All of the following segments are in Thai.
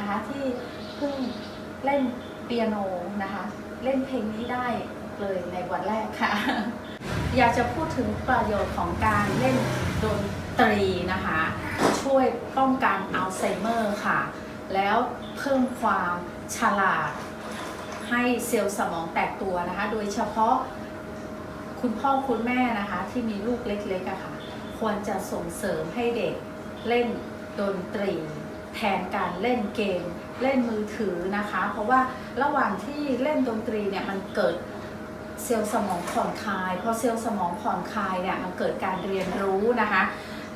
นะคะที่เพิ่งเล่นเปียโนนะคะ เล่นเพลงนี้ได้เลยในวันแรกค่ะ อยากจะพูดถึงประโยชน์ของการเล่นดนตรีนะคะ ช่วยป้องกันอัลไซเมอร์ค่ะ แล้วเพิ่มความฉลาดให้เซลล์สมองแตกตัวนะคะ โดยเฉพาะคุณพ่อคุณแม่นะคะที่มีลูกเล็กๆอะค่ะ ควรจะส่งเสริมให้เด็กเล่นดนตรี แทนการเล่นเกม เล่นมือถือนะคะ เพราะว่าระหว่างที่เล่นดนตรีเนี่ยมันเกิดเซลล์สมองผ่อนคลายพอเซลล์สมองผ่อนคลายเนี่ยมันเกิดการเรียนรู้นะคะ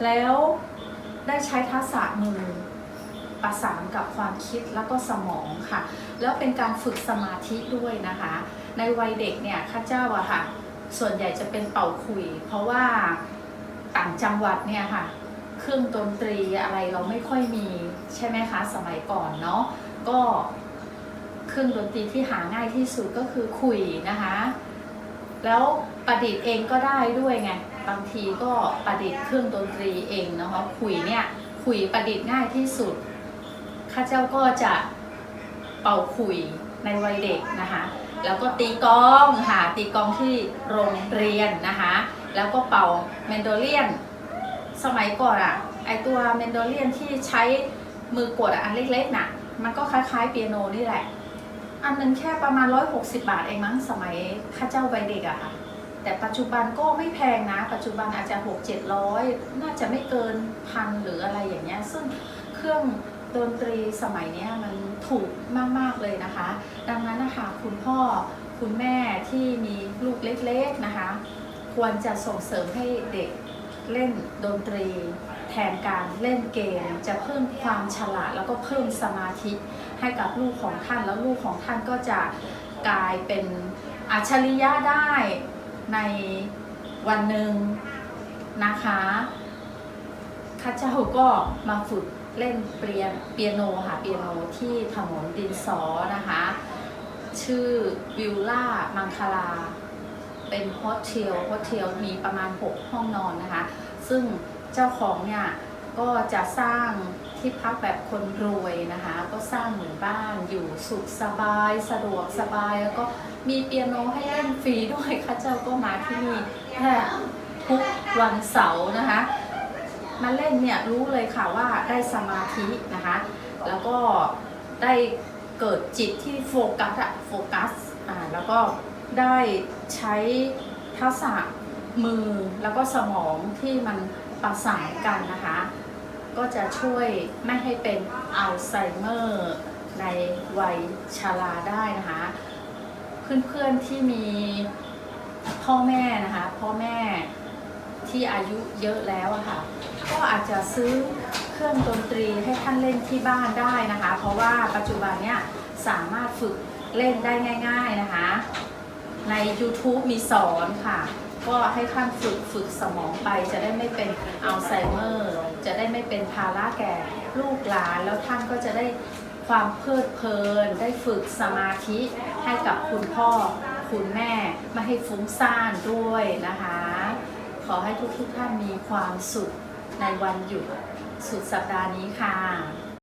แล้วได้ใช้ทักษะมือประสานกับความคิดแล้วก็สมองค่ะ แล้วเป็นการฝึกสมาธิด้วยนะคะ ในวัยเด็กเนี่ยข้าเจ้าอะค่ะ ส่วนใหญ่จะเป็นเป่าขลุย เพราะว่าต่างจังหวัดเนี่ยค่ะ เครื่องดนตรีอะไรเราไม่ค่อยมีใช่ไหมคะสมัยก่อนเนาะก็เครื่องดนตรีที่หาง่ายที่สุดก็คือขลุยนะคะ แล้วประดิษฐ์เองก็ได้ด้วยไงบางทีก็ประดิษฐ์เครื่องดนตรีเองนะคะขลุยเนี่ยขลุยประดิษฐ์ง่ายที่สุดข้าเจ้าก็จะเป่าขลุยในวัยเด็กนะคะ แล้วก็ตีกลองค่ะตีกลองที่โรงเรียนนะคะ แล้วก็เป่าเมนโดเลียน สมัยก่อนอะไอตัวเมนโดเลียนที่ใช้มือกดอันเล็กๆน่ะ มันก็คล้ายๆเปียโนนี่แหละ อันนึงแค่ประมาณ 160 บาทเองมั้งสมัยข้าเจ้าวัยเด็กอะค่ะ แต่ปัจจุบันก็ไม่แพงนะ ปัจจุบันอาจจะ6 700 น่าจะไม่เกินพันหรืออะไรอย่างเงี้ย ซึ่งเครื่องดนตรีสมัยนี้มันถูกมาก ๆ เลยนะคะ ดังนั้นนะคะคุณพ่อคุณแม่ที่มีลูกเล็ก ๆ นะคะ ควรจะส่งเสริมให้เด็ก เล่นดนตรี แทนการเล่นเกม จะเพิ่มความฉลาดแล้วก็เพิ่มสมาธิให้กับลูกของท่านแล้วลูกของท่านก็จะกลายเป็นอัจฉริยะได้ในวันหนึ่งนะคะข้าเจ้าก็มาฝึกเล่นเปียเปียโนค่ะเปียโนที่ถนนดินสอนะคะ ชื่อวิลล่ามังคลา เป็นโฮสเทลโฮสเทลมีประมาณ 6 ห้องนอนนะคะ ซึ่งเจ้าของเนี่ยก็จะสร้างที่พักแบบคนรวยนะคะ ก็สร้างหมู่บ้านอยู่สุขสบายสะดวกสบายแล้วก็มีเปียโนให้เล่นฟรีด้วยข้าเจ้าก็มาที่นี่แค่ทุกวันเสาร์นะคะ มาเล่นเนี่ยรู้เลยค่ะว่าได้สมาธินะคะ แล้วก็ได้เกิดจิตที่โฟกัสอะโฟกัสอ่าแล้วก็ ได้ใช้ทักษะมือแล้วก็สมองที่มันประสานกันนะคะ ก็จะช่วยไม่ให้เป็นอัลไซเมอร์ในวัยชราได้นะคะ เพื่อนๆที่มีพ่อแม่นะคะ พ่อแม่ที่อายุเยอะแล้วอะค่ะ ก็อาจจะซื้อเครื่องดนตรีให้ท่านเล่นที่บ้านได้นะคะ เพราะว่าปัจจุบันเนี่ยสามารถฝึกเล่นได้ง่าย ๆนะคะ ใน YouTube มีสอนค่ะ ก็ให้ท่านฝึกฝึกสมองไป จะได้ไม่เป็นอัลไซเมอร์ จะได้ไม่เป็นภาระแก่ลูกหลาน แล้วท่านก็จะได้ความเพลิดเพลิน ได้ฝึกสมาธิให้กับคุณพ่อคุณแม่ไม่ให้ฟุ้งซ่านด้วยนะคะ ขอให้ทุกๆท่านมีความสุขในวันหยุดสุดสัปดาห์นี้ค่ะ